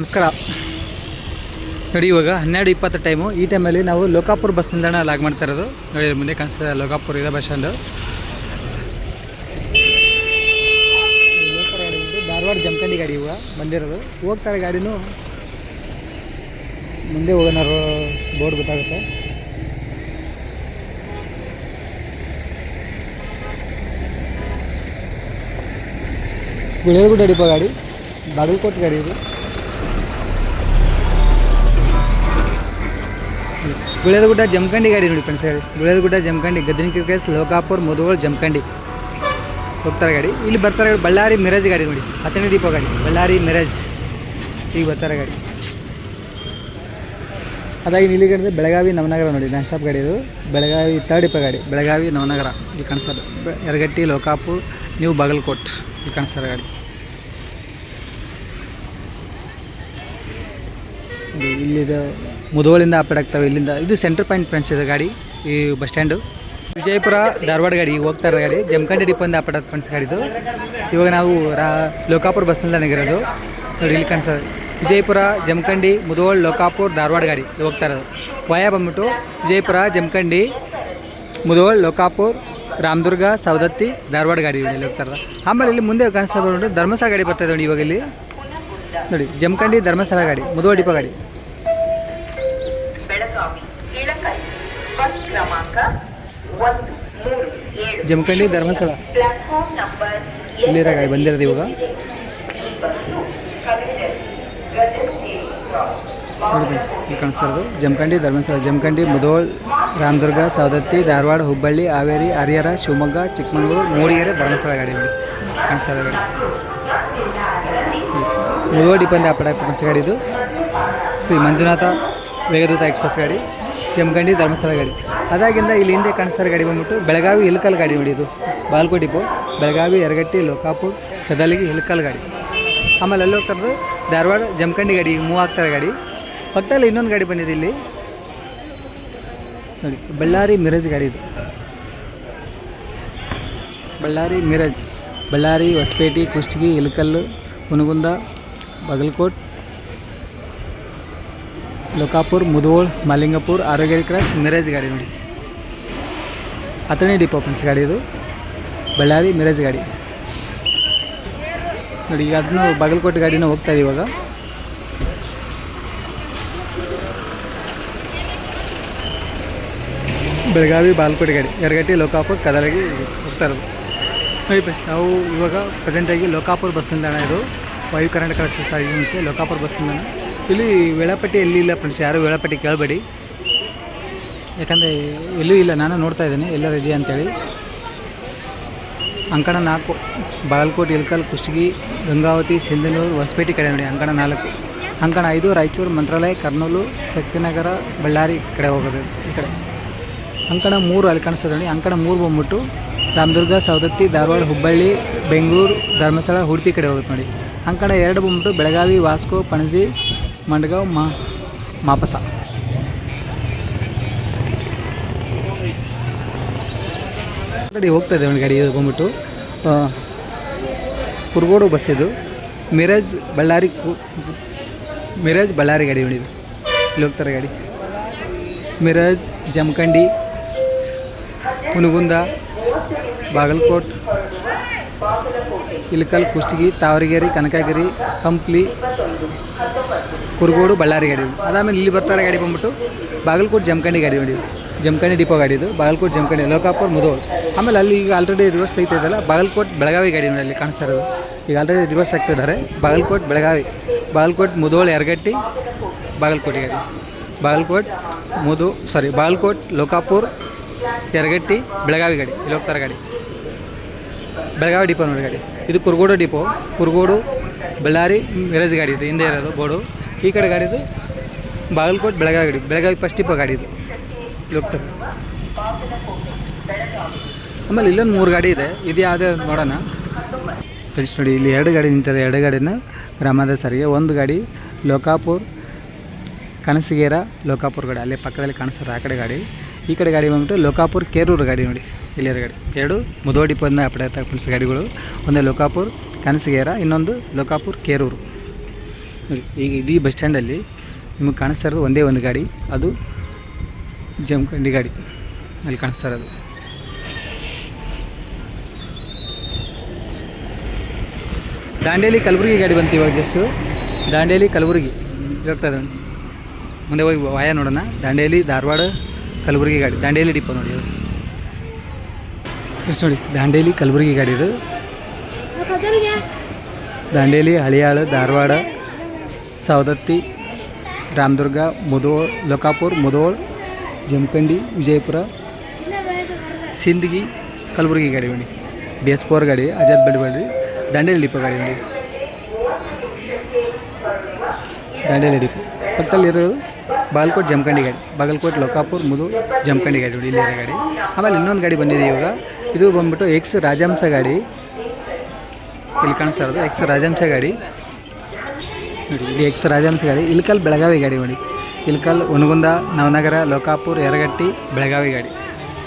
ನಮಸ್ಕಾರ. ನೋಡಿ, ಇವಾಗ ಹನ್ನೆರಡು ಇಪ್ಪತ್ತು ಟೈಮು. ಈ ಟೈಮಲ್ಲಿ ನಾವು ಲೋಕಾಪುರ ಬಸ್ ನಿಲ್ದಾಣ ಲಾಗ್ ಮಾಡ್ತಾ ಇರೋದು. ನೋಡಿ ಮುಂದೆ ಕಾಣಿಸ್ತದೆ ಲೋಕಾಪುರ, ಇದೆ ಬಸ್ ಸ್ಟ್ಯಾಂಡು. ಧಾರವಾಡ ಜಮಖಂಡಿ ಗಾಡಿ ಇವಾಗ ಬಂದಿರೋದು. ಹೋಗ್ತಾರೆ ಗಾಡಿನೂ ಮುಂದೆ ಹೋಗೋಣ ಬೋರ್ಡ್ ಗೊತ್ತಾಗುತ್ತೆ. ಗುಳೇಗುಡ್ಡ ಡಿಪೋ ಗಾಡಿ, ಬಾಗಲಕೋಟೆ ಗಾಡಿ ಇದು. ಗುಳೇದಗುಡ್ಡ ಜಮಖಂಡಿ ಗಾಡಿ ನೋಡಿ ಫ್ರೆಂಡ್ಸ್ ಗಾಡಿ ಗುಳೇದಗುಡ್ಡ ಜಮಖಂಡಿ, ಗದ್ದಿನ ಕಿರ್ಕೇಸ್, ಲೋಕಾಪುರ್, ಮುದುಗೋಳ್, ಜಮಖಂಡಿ. ಹೋಗ್ತಾರೆ ಗಾಡಿ. ಇಲ್ಲಿ ಬರ್ತಾರೆ ಬಳ್ಳಾರಿ ಮಿರಾಜ್ ಗಾಡಿ ನೋಡಿ. ಹತ್ತನೇ ದೀಪ ಗಾಡಿ. ಬಳ್ಳಾರಿ ಮಿರಾಜ್. ಈಗ ಬರ್ತಾರೆ ಗಾಡಿ. ಅದಾಗಿ ನೀಲಿ ಗಾಡಿ ಬೆಳಗಾವಿ ನವನಗರ ನೋಡಿ. ನಾನ್ ಸ್ಟಾಪ್ ಗಾಡಿ ಇದು. ಬೆಳಗಾವಿ ತರ್ಡ್ ಇಪ್ಪ ಗಾಡಿ. ಬೆಳಗಾವಿ ನವನಗರ. ಇಲ್ಲಿ ಕಾಣಿಸೋದು ಯರಗಟ್ಟಿ, ಲೋಕಾಪುರ್ ನ್ಯೂ ಬಾಗಲಕೋಟ್. ಇಲ್ಲಿ ಕಾಣಿಸ್ತಾರೆ ಗಾಡಿ. ಇಲ್ಲಿದು ಮುಧೋಳಿಂದ ಆಪರೇಟ್ ಆಗ್ತವೆ ಇಲ್ಲಿಂದ ಇದು ಸೆಂಟರ್ ಪಾಯಿಂಟ್ ಫ್ರೆಂಡ್ಸ್ ಇದೆ ಗಾಡಿ, ಈ ಬಸ್ ಸ್ಟ್ಯಾಂಡು ವಿಜಯಪುರ, ಧಾರವಾಡ ಗಾಡಿ ಹೋಗ್ತಾ ಇರೋ ಗಾಡಿ, ಜಮಖಂಡಿ ಡಿಪೋಯಿಂದ ಅಪ್ಡೇಟ್ ಫ್ರೆಂಡ್ಸ್ ಗಾಡಿದು ಇವಾಗ ನಾವು ರಾ, ಲೋಕಾಪುರ ಬಸ್ ನಿಲ್ದಾಣಿಗಿರೋದು ನೋಡಿ ಇಲ್ಲಿ ಕಾಣಿಸೋದು ವಿಜಯಪುರ, ಜಮಖಂಡಿ, ಮುಧೋಳ್, ಲೋಕಾಪುರ್, ಧಾರವಾಡ ಗಾಡಿ ಹೋಗ್ತಾ ಇರೋದು. ವಯ ಬಂದ್ಬಿಟ್ಟು ವಿಜಯಪುರ, ಜಮಖಂಡಿ, ಮುಧೋಳ್, ಲೋಕಾಪುರ್, ರಾಮದುರ್ಗ, ಸವದತ್ತಿ, ಧಾರವಾಡ ಗಾಡಿ ಇಲ್ಲಿ ಹೋಗ್ತಾ ಇರೋದು. ಆಮೇಲೆ ಇಲ್ಲಿ ಮುಂದೆ ಕಾಣಿಸ್ತಾ ನೋಡಿ ಧರ್ಮಸ್ಥಳ ಗಾಡಿ ಬರ್ತಾ ನೋಡಿ ಇವಾಗ ಇಲ್ಲಿ. ನೋಡಿ, ಜಮಖಂಡಿ ಧರ್ಮಸ್ಥಳ ಗಾಡಿ, ಮುಧೋಳ್ ಡಿಪೋ ಗಾಡಿ. ಕ್ರಮಾಂಕ ಒಂದು ಮೂರು ಏಳು ಜಮಖಂಡಿ ಧರ್ಮಸ್ಥಳ ಪ್ಲಾಟ್ಫಾರ್ಮ್ ನಂಬರ್ ಇಲ್ಲಿರೋ ಗಾಡಿ ಬಂದಿರೋದು ಇವಾಗ ಈ ಬಸ್ಸು ಕಲೆಕ್ಟರ್ ಗಜೇಂದ್ರ ಕ್ರಾಸ್ ನೋಡಿ ಫ್ರೆಂಡ್ಸ್ ಇಲ್ಲಿ ಕಾಣಿಸ್ತಾ ಇರೋದು ಜಮಖಂಡಿ ಧರ್ಮಸ್ಥಳ ಜಮಖಂಡಿ ಮುಧೋಳ್ ರಾಮದುರ್ಗ ಸವದತ್ತಿ ಧಾರವಾಡ ಹುಬ್ಬಳ್ಳಿ ಹಾವೇರಿ ಹರಿಹರ ಶಿವಮೊಗ್ಗ ಚಿಕ್ಕಮಗಳೂರು ಮೂಡಿಗೆರೆ ಧರ್ಮಸ್ಥಳ ಗಾಡಿ ನೋಡಿ. ಕಾಣಿಸ್ತಾ ಇರೋ ಗಾಡಿ ಮುಧೋಳ್ ಡಿಪಂದ ಅಪ್ಪಡ ಎಕ್ಸ್ಪ್ರೆಸ್ ಗಾಡಿ ಇದು. ಶ್ರೀ ಮಂಜುನಾಥ ವೇಗದೂತ ಎಕ್ಸ್ಪ್ರೆಸ್ ಗಾಡಿ. ಜಮಖಂಡಿ ಧರ್ಮಸ್ಥಳ ಗಾಡಿ. ಅದಾಗಿಂದ ಇಲ್ಲಿ ಹಿಂದೆ ಕಾಣಿಸ್ತಾ ಇರೋ ಗಾಡಿ ಬಂದ್ಬಿಟ್ಟು ಬೆಳಗಾವಿ ಇಲ್ಕಲ್ ಗಾಡಿ ನೋಡಿ ಇದು. ಬಾಲ್ಕೋ ಬೆಳಗಾವಿ ಎರಗಟ್ಟಿ ಲೋಕಾಪುರ್ ಕದಲಿಗಿ ಇಲ್ಕಲ್ ಗಾಡಿ. ಆಮೇಲೆ ಅಲ್ಲಿ ಹೋಗ್ತಾರೆ ಧಾರವಾಡ ಜಮಖಂಡಿ ಗಾಡಿ, ಮೂವ್ ಆಗ್ತಾರೆ ಗಾಡಿ. ಪಕ್ಕದಲ್ಲಿ ಇನ್ನೊಂದು ಗಾಡಿ ಬಂದಿದೆ ಇಲ್ಲಿ. ನೋಡಿ, ಬಳ್ಳಾರಿ ಮಿರಜ್ ಗಾಡಿ ಇದು. ಬಳ್ಳಾರಿ ಮಿರಜ್, ಬಳ್ಳಾರಿ ಹೊಸಪೇಟೆ, ಕುಷ್ಟಗಿ ಇಲಕಲ್ಲು ಹುನಗುಂದ, ಬಾಗಲಕೋಟ್ ಲೋಕಾಪುರ್, ಮುದೋಳ್ ಮಲಿಂಗಪುರ್ ಆರೋಗ್ಯ ಕ್ರಾಸ್, ಮಿರೇಜ್ ಗಾಡಿ ನೋಡಿ. ಹತ್ತನೇ ಡಿಪೋ ಫ್ರೆಂಡ್ಸ್, ಗಾಡಿ ಇದು. ಬಳ್ಳಾರಿ, ಮಿರೇಜ್ ಗಾಡಿ. ನೋಡಿ, ಈಗ ಅದನ್ನು ಬಾಗಲಕೋಟೆ ಗಾಡಿನ ಹೋಗ್ತಾ ಇವಾಗ. ಬೆಳಗಾವಿ ಬಾಲ್ಕೋಟೆ ಗಾಡಿ. ಎರಗಟ್ಟಿ ಲೋಕಾಪುರ್, ಕದಲಗಿ ಹೋಗ್ತಾ ಇರೋದು. ನೋಡಿ ಬಸ್ ನಾವು ಇವಾಗ ಪ್ರೆಸೆಂಟಾಗಿ ಲೋಕಾಪುರ್ ಬಸ್ ನಿಲ್ದಾಣ ಇದು. ವಾಯು ಕರ್ನಾಟಕ ಸಾರಿಗೆ ಲೋಕಾಪುರ್ ಬಸ್ ನಿಲ್ದಾಣ. ಇಲ್ಲಿ ವೇಳಾಪಟ್ಟಿ ಎಲ್ಲಿ ಇಲ್ಲ ಫ್ರೆಂಡ್ಸ್ ಯಾರು ವೇಳಾಪಟ್ಟಿ ಕೇಳಬೇಡಿ. ಯಾಕಂದರೆ ಎಲ್ಲೂ ಇಲ್ಲ, ನಾನು ನೋಡ್ತಾ ಇದ್ದೀನಿ, ಎಲ್ಲರೂ ಇದೆಯಾ ಅಂತೇಳಿ. ಅಂಕಣ ನಾಲ್ಕು, ಬಾಗಲಕೋಟೆ ಇಲ್ಕಲ್ ಕುಷ್ಟಗಿ, ಗಂಗಾವತಿ, ಸಿಂಧನೂರು, ಹೊಸಪೇಟೆ ಕಡೆ ನೋಡಿ, ಅಂಕಣ ನಾಲ್ಕು. ಅಂಕಣ ಐದು, ರಾಯಚೂರು, ಮಂತ್ರಾಲಯ, ಕರ್ನೂಲು, ಶಕ್ತಿನಗರ, ಬಳ್ಳಾರಿ ಕಡೆ ಹೋಗೋದು ಈ ಕಡೆ. ಅಂಕಣ ಮೂರು ಅಲ್ಲಿ ಕಾಣಿಸ್ತದೆ ನೋಡಿ, ಅಂಕಣ ಮೂರು ಬಂದ್ಬಿಟ್ಟು ರಾಮದುರ್ಗ, ಸವದತ್ತಿ, ಧಾರವಾಡ, ಹುಬ್ಬಳ್ಳಿ, ಬೆಂಗಳೂರು, ಧರ್ಮಸ್ಥಳ, ಉಡುಪಿ ಕಡೆ ಹೋಗುತ್ತೆ ನೋಡಿ. ಅಂಕಣ ಎರಡು ಬಂದ್ಬಿಟ್ಟು ಬೆಳಗಾವಿ, ವಾಸ್ಕೋ, ಪಣಜಿ ಮಂಡಗಾಂವ್ ಮಾ, ಮಾಪಸ. ಗಾಡಿ ಹೋಗ್ತಾ ಇದೆ ಒಂದು ಗಾಡಿ ಹೋಗ್ಬಿಟ್ಟು ಕುರ್ಗೋಡು ಬಸ್ ಇದು. ಮಿರಾಜ್ ಬಳ್ಳಾರಿ ಮಿರಾಜ್ ಬಳ್ಳಾರಿ ಗಾಡಿ ನೋಡಿ ಇದು ಇಲ್ಲಿ ಹೋಗ್ತಾರೆ ಗಾಡಿ. ಮಿರಾಜ್ ಜಮಖಂಡಿ ಹುನಗುಂದ ಬಾಗಲಕೋಟ್, ಇಲಕಲ್, ಕುಷ್ಟಗಿ, ತಾವರಗೇರಿ, ಕನಕಗಿರಿ ಕಂಪ್ಲಿ ಕುರುಗೋಡು ಬಳ್ಳಾರಿ ಗಾಡಿ. ಅದಾದಮೇಲೆ ಇಲ್ಲಿ ಬರ್ತಾರೆ ಗಾಡಿ ಬಂದ್ಬಿಟ್ಟು ಬಾಗಲಕೋಟೆ ಜಮಖಂಡಿ ಗಾಡಿ ಹೊಡಿಯೋದು ಜಮಖಂಡಿ ಡಿಪೋ ಗಾಡಿ ಇದು. ಬಾಗಲಕೋಟೆ, ಜಮಖಂಡಿ, ಲೋಕಾಪುರ್ ಮುದೋಳು ಆಮೇಲೆ ಅಲ್ಲಿ ಈಗ ಆಲ್ರೆಡಿ ರಿವರ್ಸ್ ತೆಗಿತಿದ್ದಲ್ಲ ಬಾಗಲಕೋಟೆ, ಬೆಳಗಾವಿ ಗಾಡಿ ನೋಡಿ ಅಲ್ಲಿ ಕಾಣಿಸ್ತಾ ಇರೋದು. ಈಗ ಆಲ್ರೆಡಿ ರಿವರ್ಸ್ ಆಗ್ತಿದ್ದಾರೆ ಬಾಗಲಕೋಟೆ, ಬೆಳಗಾವಿ. ಬಾಗಲಕೋಟೆ, ಮುದೋಳ್ ಎರಗಟ್ಟಿ ಬಾಗಲಕೋಟೆ ಗಾಡಿ. ಬಾಗಲಕೋಟೆ, ಮುದು ಸಾರಿ ಬಾಗಲಕೋಟೆ, ಲೋಕಾಪುರ್ ಎರಗಟ್ಟಿ ಬೆಳಗಾವಿ ಗಾಡಿ. ಇಲ್ಲಿ ಹೋಗ್ತಾರೆ ಗಾಡಿ. ಬೆಳಗಾವಿ ಡಿಪೋ ನೋಡಿ ಗಾಡಿ. ಇದು ಕುರುಗೋಡು ಡಿಪೋ. ಕುರುಗೋಡು, ಬಳ್ಳಾರಿ, ಮಿರಜ್ ಗಾಡಿ ಇದು. ಹಿಂದೆ ಇರೋದು ಬೋರ್ಡು. ಈ ಕಡೆ ಗಾಡಿದು ಬಾಗಲಕೋಟೆ ಬೆಳಗಾವಿ ಗಾಡಿ ಬೆಳಗಾವಿ ಫಸ್ಟ್ ಇಪ್ಪ ಗಾಡಿ ಇದು ಇಲ್ಲಿ ಹೋಗ್ತಾರೆ ಆಮೇಲೆ ಇಲ್ಲೊಂದು ಮೂರು ಗಾಡಿ ಇದೆ, ಇದು ಯಾವುದೇ ನೋಡೋಣ. ಫ್ರೆಂಡ್ಸ್ ನೋಡಿ, ಇಲ್ಲಿ ಎರಡು ಗಾಡಿ ನಿಂತಿದೆ, ಎರಡು ಗಾಡಿನ ಗ್ರಾಮಾಂತರ ಸಾರಿಗೆ ಒಂದು ಗಾಡಿ ಲೋಕಾಪುರ್, ಕನಸಗೇರ ಲೋಕಾಪುರ್ ಗಾಡಿ, ಅಲ್ಲೇ ಪಕ್ಕದಲ್ಲಿ ಕಾಣಿಸ್ತಾರೆ ಆ ಕಡೆ ಗಾಡಿ. ಈ ಕಡೆ ಗಾಡಿ ಬಂದ್ಬಿಟ್ಟು ಲೋಕಾಪುರ್ ಕೇರೂರು ಗಾಡಿ ನೋಡಿ, ಇಲ್ಲಿರೋ ಗಾಡಿ. ಎರಡು ಮುದೋಡಿ ಪಂದ ಕಡೆ ಫ್ರೆಂಡ್ಸ್ ಗಾಡಿಗಳು, ಒಂದೇ ಲೋಕಾಪುರ್, ಕನಸಗೇರ, ಇನ್ನೊಂದು ಲೋಕಾಪುರ್ ಕೇರೂರು. ಈಗ ಇಡೀ ಬಸ್ ಸ್ಟ್ಯಾಂಡಲ್ಲಿ ನಿಮಗೆ ಕಾಣಿಸ್ತಾ ಇರೋದು ಒಂದೇ ಒಂದು ಗಾಡಿ. ಅದು ಜಮಖಂಡಿ ಗಾಡಿ. ಅಲ್ಲಿ ಕಾಣಿಸ್ತಾ ಇರೋದು. ದಾಂಡೇಲಿ ಕಲಬುರಗಿ ಗಾಡಿ ಬಂತು ಇವಾಗ ಜಸ್ಟು ದಾಂಡೇಲಿ ಕಲಬುರಗಿ. ಹೋಗ್ತಾ ಮುಂದೆ ಹೋಗಿ ವಾಯ ನೋಡೋಣ. ದಾಂಡೇಲಿ ಧಾರವಾಡ ಕಲಬುರಗಿ ಗಾಡಿ. ದಾಂಡೇಲಿ ಡಿಪೋ ನೋಡಿ ಅದು ನೋಡಿ ದಾಂಡೇಲಿ ಕಲಬುರಗಿ ಗಾಡಿ ಇದು. ದಾಂಡೇಲಿ ಹಳಿಯಾಳು ಧಾರವಾಡ ಸವದತ್ತಿ, ರಾಮದುರ್ಗ, ಮುದೋಳ್, ಲೋಕಾಪುರ್, ಮುದೋಳ್, ಜಮಖಂಡಿ, ವಿಜಯಪುರ, ಸಿಂದಗಿ, ಕಲಬುರಗಿ ಗಾಡಿ ನೋಡಿ ಬಿ ಎಸ್ ಫೋರ್ ಗಾಡಿ, ಅಜಾದ್ ಬಡಿಬೇಡ್ರಿ ದಾಂಡೇಲಿ ಡಿಪೋ ಗಾಡಿ ನೋಡಿ ದಾಂಡೇಲಿ ಡಿಪೋ. ಪಕ್ಕದಲ್ಲಿರೋದು ಬಾಗಲಕೋಟೆ ಜಮಖಂಡಿ ಗಾಡಿ. ಬಾಗಲಕೋಟೆ, ಲೋಕಾಪುರ್ ಮುದು ಜಮಖಂಡಿ ಗಾಡಿ ನೋಡಿ, ಇಲ್ಲಿರೋ ಗಾಡಿ. ಆಮೇಲೆ ಇನ್ನೊಂದು ಗಾಡಿ ಬಂದಿದೆ ಇವಾಗ. ಇದು ಬಂದ್ಬಿಟ್ಟು ಎಕ್ಸ್ ರಾಜಹಂಸ ಗಾಡಿ. ಇಲ್ಲಿ ಕಾಣಿಸ್ತಾ ಇರೋದು ಎಕ್ಸ್ ರಾಜಹಂಸ ಗಾಡಿ. ನೋಡಿ ಎಕ್ಸ್ ರಾಜಹಂಸ ಗಾಡಿ, ಇಲ್ಕಲ್ ಬೆಳಗಾವಿ ಗಾಡಿ ನೋಡಿ. ಇಲ್ಕಲ್ ಒನಗುಂದ ನವನಗರ, ಲೋಕಾಪುರ್, ಯರಗಟ್ಟಿ, ಬೆಳಗಾವಿ ಗಾಡಿ.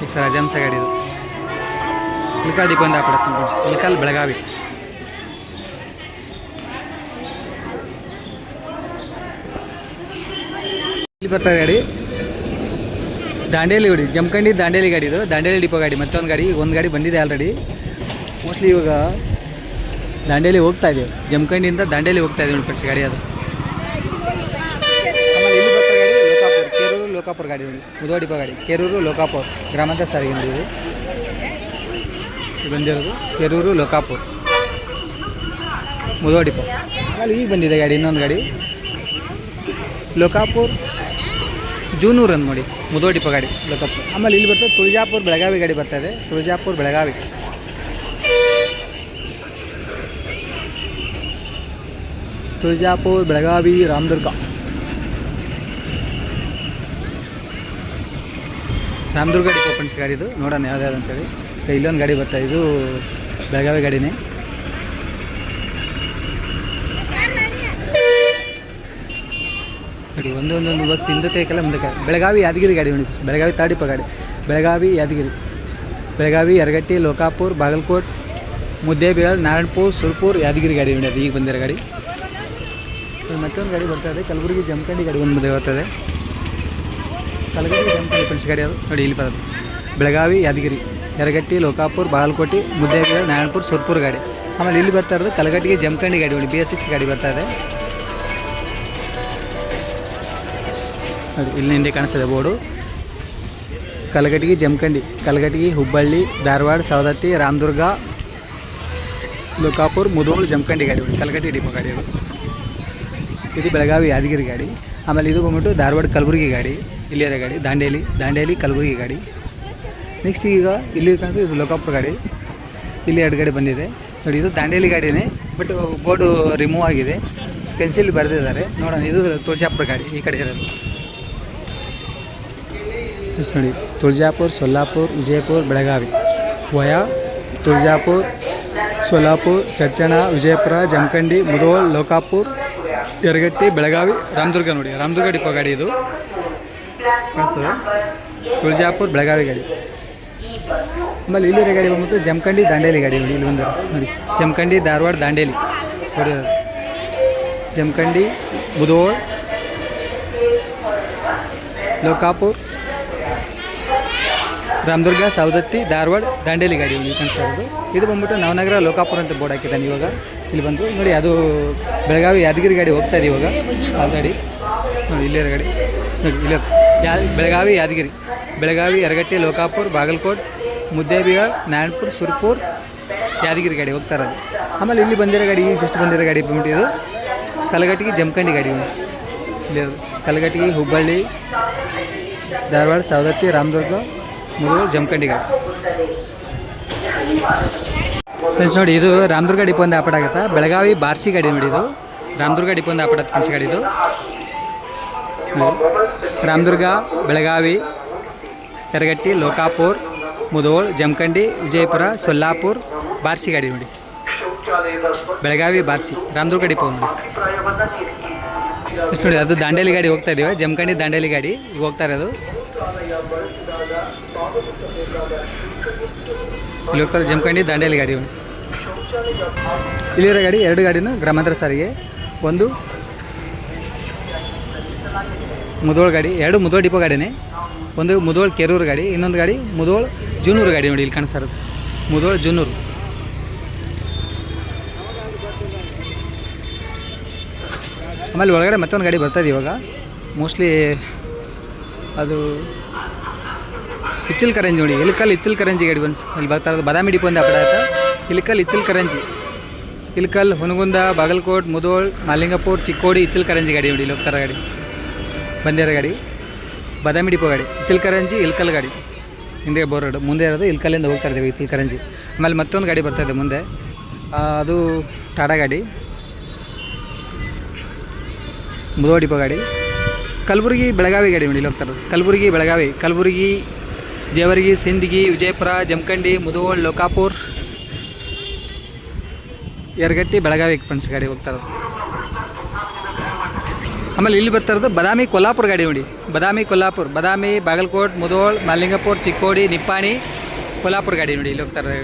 ಎಕ್ಸ್ ರಾಜಹಂಸ ಗಾಡಿ ಇದು. ಇಲ್ಕಲ್ ಡಿಪೋ ಅಂತ ಹಾಕ್ಬಿಡುತ್ತೆ ಇಲ್ಕಲ್ ಬೆಳಗಾವಿ. ಇಲ್ಲಿ ಬರ್ತಾ ಗಾಡಿ. ದಾಂಡೇಲಿ ಗಾಡಿ, ಜಮಖಂಡಿ ದಾಂಡೇಲಿ ಗಾಡಿ ಇದು. ದಾಂಡೇಲಿ ಡಿಪೋ ಗಾಡಿ, ಮತ್ತೊಂದು ಗಾಡಿ. ಒಂದು ಗಾಡಿ ಬಂದಿದೆ ಆಲ್ರೆಡಿ ಮೋಸ್ಟ್ಲಿ ಇವಾಗ ದಾಂಡೇಲಿ ಹೋಗ್ತಾ ಇದೀವಿ ಜಮಖಂಡಿಯಿಂದ ದಾಂಡೇಲಿ ಹೋಗ್ತಾ ನೋಡಿ ಫ್ರೆಂಡ್ಸ್ ಗಾಡಿ ಅದು. ಕೇರೂರು ಲೋಕಾಪುರ್ ಗಾಡಿ ನೋಡಿ ಮುದುವ ಡಿಪೋ ಗಾಡಿ, ಕೇರೂರು ಲೋಕಾಪುರ್, ಗ್ರಾಮಾಂತರ ಸಾರಿಗೆ ನೋಡಿ ಬಂದಿರೋದು, ಕೆರೂರು ಲೋಕಾಪುರ್. ಮುದೋಡಿಪ ಡಿಪೋ. ಆಮೇಲೆ ಈಗ ಬಂದಿದೆ ಗಾಡಿ, ಇನ್ನೊಂದು ಗಾಡಿ. ಲೋಕಾಪುರ್, ಜೂನೂರ್ ಅಂದ್ ನೋಡಿ ಮುದೋಡಿಪ ಗಾಡಿ, ಲೋಕಾಪುರ್. ಆಮೇಲೆ ಇಲ್ಲಿ ಬರ್ತದೆ ತುಳಜಾಪುರ್ ಬೆಳಗಾವಿ ಗಾಡಿ ಬರ್ತಾ ಇದೆ. ತುಳಜಾಪುರ್ ಬೆಳಗಾವಿ. ತುಳಜಾಪುರ್, ಬೆಳಗಾವಿ, ರಾಮದುರ್ಗ. ರಾಮದುರ್ಗ ಡಿಪೋ ಫ್ರೆಂಡ್ಸ್ ಗಾಡಿ ಇದು. ನೋಡೋಣ ಯಾವ್ದು ಅಂತೇಳಿ. ಈಗ ಇಲ್ಲೊಂದು ಗಾಡಿ ಬರ್ತಾ ಇದು. ಬೆಳಗಾವಿ ಗಾಡಿನೇ. ನೋಡಿ ಒಂದೊಂದೊಂದು ಬಸ್ ಹಿಂದತೆಗೆಲ್ಲ ಮುಂದಕ್ಕೆ ಬೆಳಗಾವಿ ಯಾದಗಿರಿ ಗಾಡಿ ನೋಡಿ ಬೆಳಗಾವಿ ತಾಡಿಪ ಗಾಡಿ. ಬೆಳಗಾವಿ ಯಾದಗಿರಿ. ಬೆಳಗಾವಿ, ಯರಗಟ್ಟಿ, ಲೋಕಾಪುರ್, ಬಾಗಲಕೋಟ್, ಮುದ್ದೇಬಿಹಾಳ್ ನಾರಾಯಣಪುರ್ ಸುರ್ಪುರ್, ಯಾದಗಿರಿ ಗಾಡಿ ನೋಡಿ ಅದು. ಈಗ ಬಂದಿರೋ ಗಾಡಿ. ಮತ್ತೊಂದು ಗಾಡಿ ಬರ್ತಾ ಇದೆ. ಕಲಬುರಗಿ ಜಮಖಂಡಿ ಗಾಡಿ ಒಂದು ಬರ್ತದೆ ಕಲಬುರಗಿ ಜಮಖಂಡಿ ಫ್ರೆಂಡ್ಸ್ ಗಾಡಿ ಅದು. ನೋಡಿ, ಇಲ್ಲಿ ಬರೋದು. ಬೆಳಗಾವಿ, ಯಾದಗಿರಿ, ಯರಗಟ್ಟಿ, ಲೋಕಾಪುರ್, ಬಾಗಲಕೋಟೆ ಮುದ್ದೇಬಿಹಾಳ್ ನಾರಾಯಣಪುರ, ಸುರ್ಪುರ್ ಗಾಡಿ. ಆಮೇಲೆ ಇಲ್ಲಿ ಬರ್ತಾ ಇರೋದು ಕಲಗಟ್ಟಿಗೆ ಜಮಖಂಡಿ ಗಾಡಿ ನೋಡಿ. ಬಿ ಎಸ್ ಸಿಕ್ಸ್ ಗಾಡಿ ಬರ್ತಾ ಇದೆ. ನೋಡಿ, ಇಲ್ಲಿ ಹಿಂದೆ ಕಾಣಿಸ್ತದೆ ಬೋರ್ಡು. ಕಲಗಟ್ಟಿಗೆ ಜಮಖಂಡಿ ಕಲಗಟ್ಟಿಗೆ ಹುಬ್ಬಳ್ಳಿ, ಧಾರವಾಡ, ಸವದತ್ತಿ, ರಾಮದುರ್ಗ, ಲೋಕಾಪುರ್, ಮುದೋಳು, ಜಮಖಂಡಿ ಗಾಡಿ ಕಲಗಟ್ಟಿ ಡಿಪೋ ಗಾಡಿ ಇದು ಬೆಳಗಾವಿ ಯಾದಗಿರಿ ಗಾಡಿ. ಆಮೇಲೆ ಇದು ಬಂದ್ಬಿಟ್ಟು ಧಾರವಾಡ ಕಲಬುರಗಿ ಗಾಡಿ. ಇಲ್ಲಿಯರ ಗಾಡಿ, ದಾಂಡೇಲಿ ದಾಂಡೇಲಿ ಕಲಬುರಗಿ ಗಾಡಿ. ನೆಕ್ಸ್ಟ್ ಈಗ ಇಲ್ಲಿ ಕಾಣ್ತದೆ ಇದು ಲೋಕಾಪುರ ಗಾಡಿ. ಇಲ್ಲಿ ಎರಡು ಗಾಡಿ ಬಂದಿದೆ. ನೋಡಿ, ಇದು ದಾಂಡೇಲಿ ಗಾಡಿನೇ ಬಟ್ ಬೋರ್ಡು ರಿಮೂವ್ ಆಗಿದೆ. ಪೆನ್ಸಿಲ್ ಬರೆದಿದ್ದಾರೆ. ನೋಡೋಣ, ಇದು ತುಳಜಾಪುರ ಗಾಡಿ, ಈ ಕಡೆ ಇರೋದು. ನೋಡಿ, ತುಳಜಾಪುರ್, ಸೊಲ್ಲಾಪುರ್, ವಿಜಯಪುರ, ಬೆಳಗಾವಿ. ವಯಾ, ತುಳಜಾಪುರ್, ಸೊಲ್ಲಾಪುರ್ ಚರ್ಚಣ ವಿಜಯಪುರ, ಜಮಖಂಡಿ ಮುಧೋಳ್ ಲೋಕಾಪುರ್ ಯರಗಟ್ಟಿ, ಬೆಳಗಾವಿ, ರಾಮದುರ್ಗ ನೋಡಿ. ರಾಮದುರ್ಗ ಡಿಪೋ ಗಾಡಿ ಇದು. ಕಾಣಿಸ್ತದೆ? ತುಳಜಾಪುರ್, ಬೆಳಗಾವಿ ಗಾಡಿ. ಆಮೇಲೆ ಇಲ್ಲಿರೋ ಗಾಡಿ ಬಂದ್ಬಿಟ್ಟು ಜಮಖಂಡಿ, ದಾಂಡೇಲಿ ಗಾಡಿ ನೋಡಿ, ಇಲ್ಲಿ ಒಂದು ನೋಡಿ ಜಮಖಂಡಿ, ಧಾರವಾಡ, ದಾಂಡೇಲಿ. ನೋಡಿ ಜಮಖಂಡಿ, ಬುಧೋಳ್, ಲೋಕಾಪುರ್, ರಾಮದುರ್ಗ, ಸವದತ್ತಿ, ಧಾರವಾಡ, ದಾಂಡೇಲಿ ಗಾಡಿ ನೀವು ಕಾಣಿಸ್ತಾ ಇದು ಬಂದ್ಬಿಟ್ಟು ನವನಗರ, ಲೋಕಾಪುರ ಅಂತ ಬೋರ್ಡ್ ಹಾಕಿದ್ದಾನೆ ಇವಾಗ. ಇಲ್ಲಿ ಬಂದು ನೋಡಿ, ಅದು ಬೆಳಗಾವಿ ಯಾದಗಿರಿ ಗಾಡಿ ಹೋಗ್ತಾ ಇದೆ ಇವಾಗ. ಆ ಗಾಡಿ. ನೋಡಿ ಇಲ್ಲಿರೋ ಗಾಡಿ. ಇಲ್ಲ ಯಾ, ಬೆಳಗಾವಿ ಯಾದಗಿರಿ. ಬೆಳಗಾವಿ ಯರಗಟ್ಟಿ ಲೋಕಾಪುರ್, ಬಾಗಲಕೋಟ್ ಮುದ್ದೇಬಿಹಾಳ್ ನಾರಾಯಣಪುರ್, ಸುರ್ಪುರ್, ಯಾದಗಿರಿ ಗಾಡಿ ಹೋಗ್ತಾ ಇರೋದು. ಆಮೇಲೆ ಇಲ್ಲಿ ಬಂದಿರೋ ಗಾಡಿ ಜಸ್ಟ್ ಬಂದಿರೋ ಗಾಡಿ ಬಂದ್ಬಿಟ್ಟು ಇದು ಕಲಗಟ್ಟಿಗೆ ಜಮಖಂಡಿ ಗಾಡಿ ಇಲ್ಲಿ ಇರೋದು. ಹುಬ್ಬಳ್ಳಿ, ಧಾರವಾಡ, ಸವದತ್ತಿ, ರಾಮದುರ್ಗ ಮೂರು ಜಮಖಂಡಿ ಗಾಡಿ. ಫ್ರೆಂಡ್ಸ್ ನೋಡಿ, ಇದು ರಾಮದುರ್ಗ ಡಿಪೋ ಒಂದು ಆಪಟ್ ಆಗುತ್ತೆ. ಬೆಳಗಾವಿ ಬಾರ್ಸಿ ಗಾಡಿ ನೋಡಿ ಇದು. ರಾಮದುರ್ಗ ಡಿಪೋ ಒಂದು ಆಪಟ್ ಫ್ರೆಂಡ್ಸ್ ಗಾಡಿ ಇದು. ರಾಮದುರ್ಗ, ಬೆಳಗಾವಿ, ಯರಗಟ್ಟಿ, ಲೋಕಾಪುರ್ ಮುಧೋಳ್ ಜಮಖಂಡಿ, ವಿಜಯಪುರ, ಸೊಲ್ಲಾಪುರ್, ಬಾರ್ಸಿ ಗಾಡಿ ನೋಡಿ. ಬೆಳಗಾವಿ ಬಾರ್ಸಿ, ರಾಮದುರ್ಗ ಡಿಪೋ ನೋಡಿ ಎಷ್ಟ್ ನೋಡಿ, ಅದು ದಾಂಡೇಲಿ ಗಾಡಿ ಹೋಗ್ತಾ ಇದೀವಿ ಜಮಖಂಡಿ ದಾಂಡೇಲಿ ಗಾಡಿ ಈಗ ಹೋಗ್ತಾ ಇರೋದು. ಇಲ್ಲಿ ಹೋಗ್ತಾರೆ ಜಮಖಂಡಿ ದಾಂಡೇಲಿ ಗಾಡಿ. ಇಲ್ಲಿರೋ ಗಾಡಿ, ಎರಡು ಗಾಡಿನೂ ಗ್ರಾಮಾಂತರ ಸಾರಿಗೆ. ಒಂದು ಮುದೋಳ್ ಗಾಡಿ, ಎರಡು ಮುದೋಳ್ ಡಿಪೋ ಗಾಡಿನೇ. ಒಂದು ಮುದೋಳ್ ಕೆರೂರು ಗಾಡಿ, ಇನ್ನೊಂದು ಗಾಡಿ ಮುದೋಳ್ ಜೂನೂರು ಗಾಡಿ ನೋಡಿ ಇಲ್ಲಿ ಕಾಣಿಸ್ತಾ ಇರೋದು. ಮುದೋಳ್ ಜೂನೂರು. ಆಮೇಲೆ ಒಳಗಡೆ ಮತ್ತೊಂದು ಗಾಡಿ ಬರ್ತದೆ ಇವಾಗ. ಮೋಸ್ಟ್ಲಿ ಅದು ಇಚ್ಚಲ್ ಕರಂಜಿ ನೋಡಿ. ಇಲ್ಕಲ್ ಇಚ್ಚಲ್ ಕರಂಜಿ ಗಾಡಿ ಬಂದು ಇಲ್ಲಿ ಬರ್ತಾ ಇರೋದು. ಬಾದಾಮಿ ಡಿಪೋ ಒಂದು ಅಪಡ ಆಯ್ತಾ ಇಲ್ಕಲ್ ಇಚ್ಚಲ್ ಕರಂಜಿ ಇಲ್ಕಲ್ ಹುನಗುಂದ ಬಾಗಲಕೋಟ್, ಮುದೋಳ್, ಮಾಲಿಂಗಪುರ್, ಚಿಕ್ಕೋಡಿ ಇಚ್ಚಲ್ ಕರಂಜಿ ಗಾಡಿ ನೋಡಿ ಹೋಗ್ತಾರ ಗಾಡಿ. ಬಂದೇರ ಗಾಡಿ. ಬಾದಾಮಿ ಡಿಪೋ ಗಾಡಿ. ಇಚ್ಚಲ್ ಕರಂಜಿ ಇಲ್ಕಲ್ ಗಾಡಿ. ಹಿಂದೆ ಬೋರ್ಡ್ ಮುಂದೆ ಇರೋದು ಇಲ್ಕಲ್ಲಿಂದ ಹೋಗ್ತಾ ಇದ್ದೀವಿ ಇಚ್ಚಲ್ ಕರಂಜಿ ಆಮೇಲೆ ಮತ್ತೊಂದು ಗಾಡಿ ಬರ್ತಾ ಇದೆ ಮುಂದೆ. ಅದು ಟಾಟಾ ಗಾಡಿ. ಮುದೋಳ್ ಡಿಪೋ ಗಾಡಿ. ಕಲಬುರಗಿ, ಬೆಳಗಾವಿ ಗಾಡಿ ನೋಡಿ ಇಲ್ಲಿ ಹೋಗ್ತಾರೆ ಕಲಬುರಗಿ, ಬೆಳಗಾವಿ. ಕಲಬುರಗಿ, ಜೇವರ್ಗಿ, ಸಿಂದಗಿ, ವಿಜಯಪುರ, ಜಮಖಂಡಿ, ಮುದೋಳ್, ಲೋಕಾಪುರ್ ಯರಗಟ್ಟಿ ಬೆಳಗಾವಿ ಫ್ರೆಂಡ್ಸ್ ಗಾಡಿ ಹೋಗ್ತಾರೆ? ಆಮೇಲೆ ಇಲ್ಲಿ ಬರ್ತಾ ಇರೋದು ಬದಾಮಿ ಕೊಲ್ಲಾಪುರ ಗಾಡಿ ನೋಡಿ. ಬದಾಮಿ ಕೊಲ್ಲಾಪುರ, ಬದಾಮಿ ಬಾಗಲಕೋಟ್, ಮುದೋಳ್ ಮಾಲಿಂಗಪುರ್ ಚಿಕ್ಕೋಡಿ, ನಿಪ್ಪಾಣಿ, ಕೊಲ್ಲಾಪುರ ಗಾಡಿ ನೋಡಿ ಇಲ್ಲಿ ಹೋಗ್ತಾರೆ